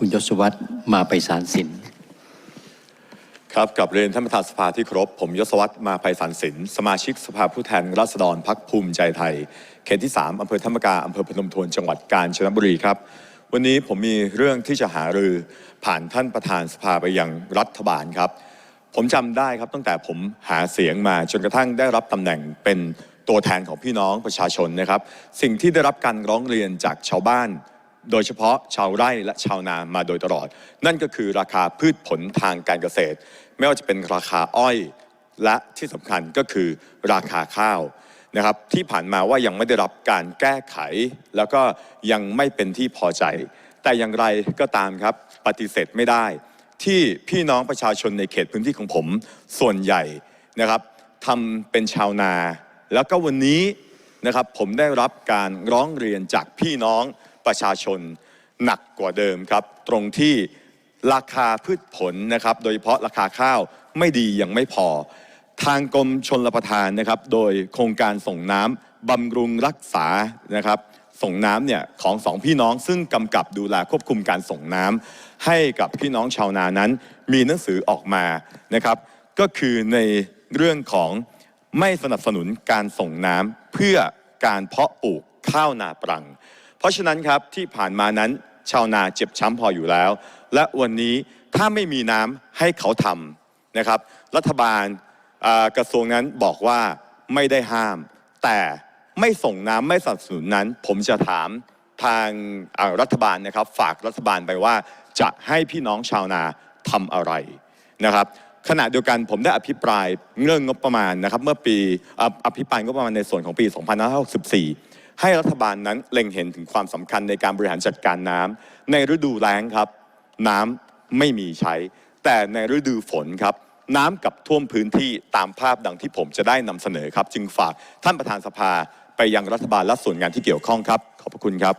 คุณยศวัตรมาไปสารสินครับกับเรียนท่านประธานสภาที่ครพผมยศวัตรมาภัยสันสิน สมาชิกสภาผู้แทนราษฎรพักภูมิใจไทย เขตที่ 3อำเภอธรรมกาอำเภอพนมทวนจังหวัดกาญจนบุรีครับ วันนี้ผมมีเรื่องที่จะหารือผ่านท่านประธานสภาไปยังรัฐบาลครับ ผมจำได้ครับตั้งแต่ผมหาเสียงมาจนกระทั่งได้รับตำแหน่งเป็นตัวแทนของพี่น้องประชาชนนะครับ สิ่งที่ได้รับการร้องเรียนจากชาวบ้าน โดยเฉพาะชาวไร่และชาวนามาโดยตลอด นั่นก็คือราคาพืชผลทางการเกษตร ไม่ว่าจะเป็นราคาอ้อย และที่สำคัญก็คือราคาข้าวนะครับที่ผ่านมาว่ายังไม่ได้รับการแก้ไข แล้วก็ยังไม่เป็นที่พอใจ แต่อย่างไรก็ตามครับปฏิเสธไม่ได้ ที่พี่น้องประชาชนในเขตพื้นที่ของผม ส่วนใหญ่นะครับทำเป็นชาวนา แล้วก็วันนี้นะครับผมได้รับการร้องเรียนจากพี่น้อง ประชาชนหนักกว่าเดิมครับ ตรงที่ราคาพืชผลนะครับ โดยเฉพาะราคาข้าวไม่ดียังไม่พอ ทางกรมชนรประทานนะครับ โดยโครงการส่งน้ำบำรุงรักษานะครับ ส่งน้ำเนี่ยของสองพี่น้องซึ่งกำกับดูแลควบคุมการส่งน้ำให้กับพี่น้องชาวนานั้น มีหนังสือออกมานะครับ ก็คือในเรื่องของไม่สนับสนุนการส่งน้ำเพื่อการเพาะปลูกข้าวนาปรัง ราะฉะนั้นครับที่ผ่านมานั้นชาวนาเจ็บช้ำพออยู่แล้ว และวันนี้ถ้าไม่มีน้ำให้เขาทำนะครับ รัฐบาลกระทรวงนั้นบอกว่าไม่ได้ห้าม แต่ไม่ส่งน้ำไม่สนับสนุนนั้น ผมจะถามทางรัฐบาลนะครับ ฝากรัฐบาลไปว่าจะให้พี่น้องชาวนาทำอะไรนะครับขณะเดียวกันผมได้อภิปรายเรื่องงบประมาณนะครับ เมื่อปีออภิปรายงบประมาณในส่วนของปี 2564 ให้รัฐบาลนั้นเล็งเห็นถึงความสำคัญในการบริหารจัดการน้ำในฤดูแล้งครับ น้ำไม่มีใช้ แต่ในฤดูฝนครับ น้ำกับท่วมพื้นที่ตามภาพดังที่ผมจะได้นำเสนอครับ จึงฝากท่านประธานสภาไปยังรัฐบาลและส่วนงานที่เกี่ยวข้องครับ ขอบพระคุณครับ